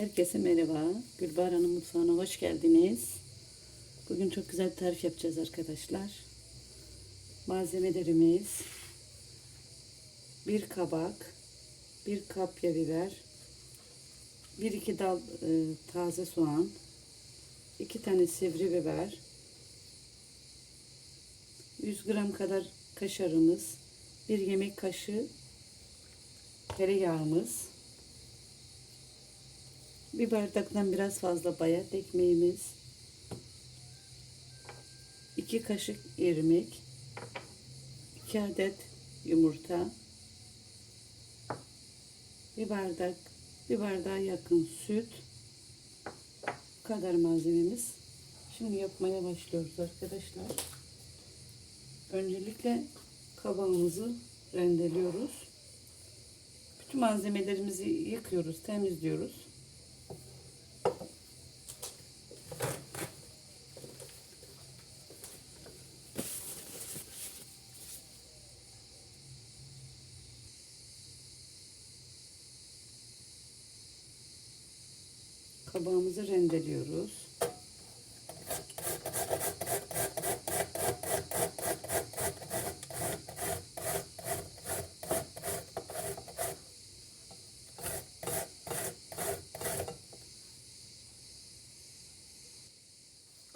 Herkese merhaba. Gülbahar Hanım mutfağına hoş geldiniz. Bugün çok güzel bir tarif yapacağız arkadaşlar. Malzemelerimiz bir kabak, bir kapya biber, bir iki dal e, taze soğan, iki tane sivri biber, 100 gram kadar kaşarımız, bir yemek kaşığı tereyağımız, bir bardaktan biraz fazla bayat ekmeğimiz, iki kaşık irmik, iki adet yumurta, bir bardak, bir bardağa yakın süt, bu kadar malzememiz. Şimdi yapmaya başlıyoruz arkadaşlar. Öncelikle kabağımızı rendeliyoruz. Bütün malzemelerimizi yıkıyoruz, temizliyoruz. Kabağımızı rendeliyoruz.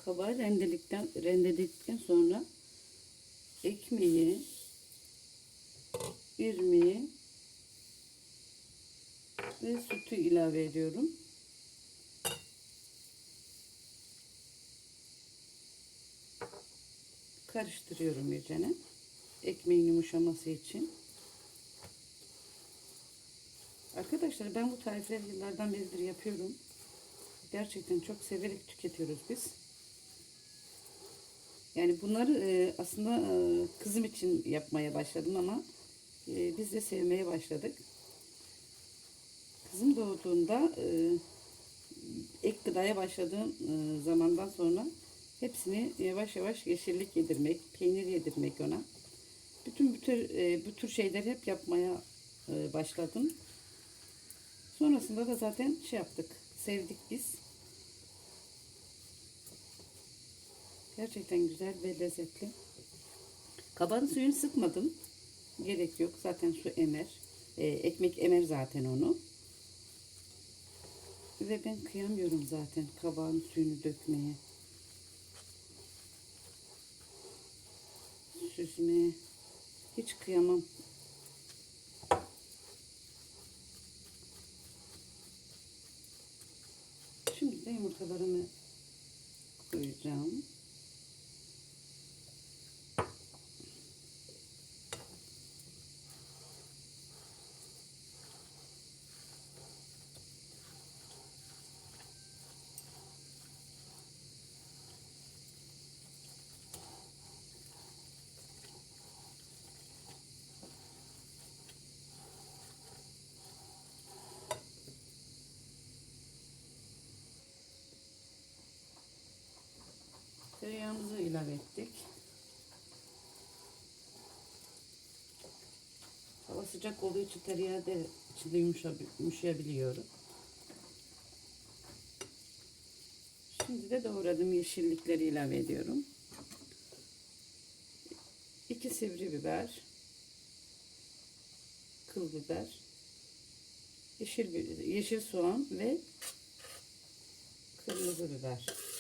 Kabağı rendelikten rendeledikten sonra ekmeği, irmiği ve sütü ilave ediyorum. Karıştırıyorum iyicene. Ekmeğin yumuşaması için. Arkadaşlar ben bu tarifleri yıllardan beridir yapıyorum. Gerçekten çok severek tüketiyoruz biz. Yani bunları e, aslında e, kızım için yapmaya başladım ama e, biz de sevmeye başladık. Kızım doğduğunda ek gıdaya başladığım zamandan sonra hepsini yavaş yavaş yeşillik yedirmek, peynir yedirmek ona. Bütün bu tür, e, bu tür şeyleri hep yapmaya e, başladım. Sonrasında da zaten şey yaptık, sevdik biz. Gerçekten güzel ve lezzetli. Kabağın suyunu sıkmadım. Gerek yok. Zaten su emer. E, ekmek emer zaten onu. Ve ben kıyamıyorum zaten kabağın suyunu dökmeye. Süzmeye. Hiç kıyamam. Şimdi de yumurtalarımı koyacağım. Tereyağımızı ilave ettik. Hava sıcak olduğu için tereyağı da içinde yumuşa, yumuşayabiliyor. Şimdi de doğradığım yeşillikleri ilave ediyorum. İki sivri biber, kıl biber, yeşil, yeşil soğan ve kırmızı biber.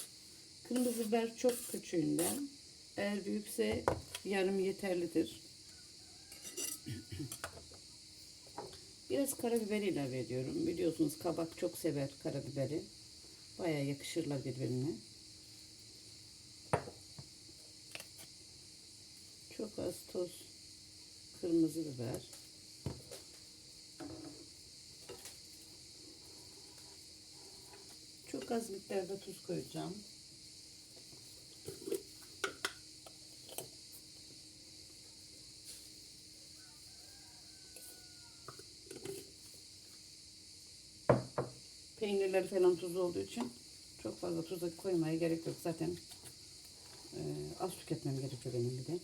Kırmızı biber çok küçüğünden. Eğer büyükse yarım yeterlidir. Biraz karabiber ilave ediyorum. Biliyorsunuz kabak çok sever karabiberi. Baya yakışırlar birbirine. Çok az toz kırmızı biber. Çok az miktarda tuz koyacağım. Peynirleri falan tuzlu olduğu için çok fazla tuz koymaya gerek yok. Zaten e, az tüketmem gerekiyor benim bir de.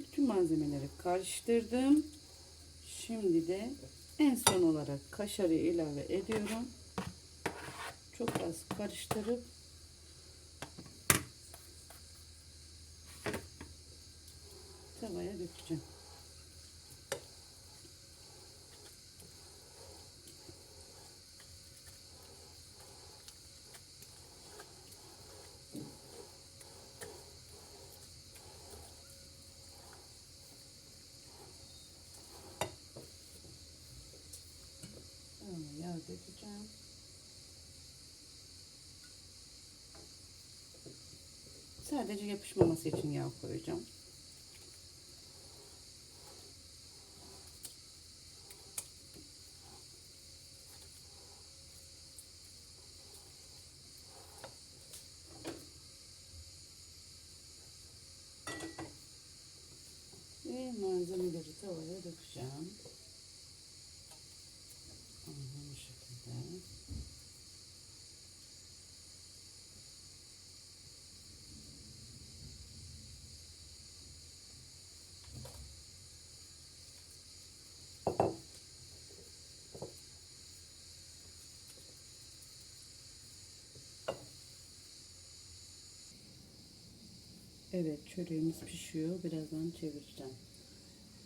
Bütün malzemeleri karıştırdım. Şimdi de en son olarak kaşarı ilave ediyorum. Çok az karıştırıp tavaya dökeceğim. Yağ dökeceğim. Sadece yapışmaması için yağ koyacağım. Ve malzemeleri tavaya dökeceğim. Aynen bu şekilde. Evet çöreğimiz pişiyor. Birazdan çevireceğim.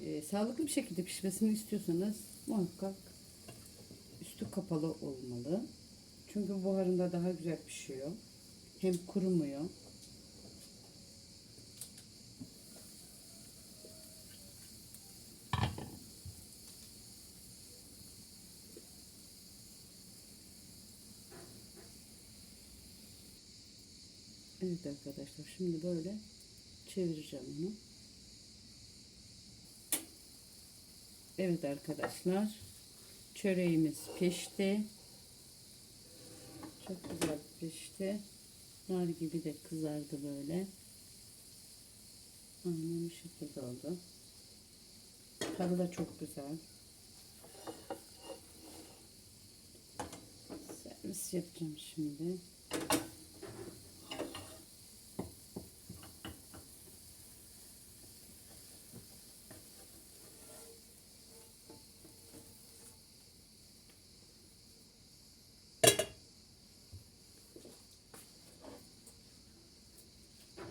Ee, sağlıklı bir şekilde pişmesini istiyorsanız muhakkak üstü kapalı olmalı. Çünkü buharında daha güzel pişiyor. Hem kurumuyor. Evet arkadaşlar şimdi böyle çevireceğim bunu. Evet arkadaşlar çöreğimiz pişti. Çok güzel pişti. Nar gibi de kızardı böyle. Aynen bu şekilde oldu. Tadı da çok güzel. Servis yapacağım şimdi.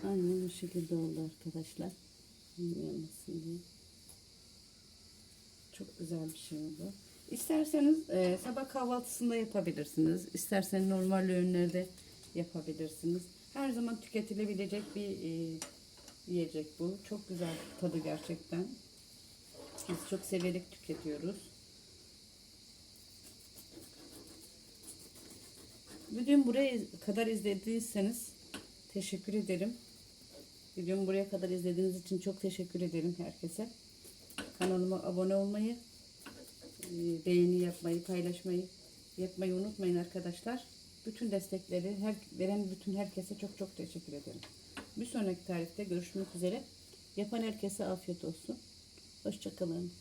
Aynen bu şekilde oldu arkadaşlar. Yanmasın diye. Çok güzel bir şey oldu. İsterseniz e, sabah kahvaltısında yapabilirsiniz. İsterseniz normal öğünlerde yapabilirsiniz. Her zaman tüketilebilecek bir e, yiyecek bu. Çok güzel tadı gerçekten. Biz çok severek tüketiyoruz. Videomu buraya kadar izlediyseniz teşekkür ederim. Videomu buraya kadar izlediğiniz için çok teşekkür ederim herkese. Kanalıma abone olmayı, e, beğeni yapmayı, paylaşmayı yapmayı unutmayın arkadaşlar. Bütün destekleri her, veren bütün herkese çok çok teşekkür ederim. Bir sonraki tarifte görüşmek üzere. Yapan herkese afiyet olsun. Hoşçakalın.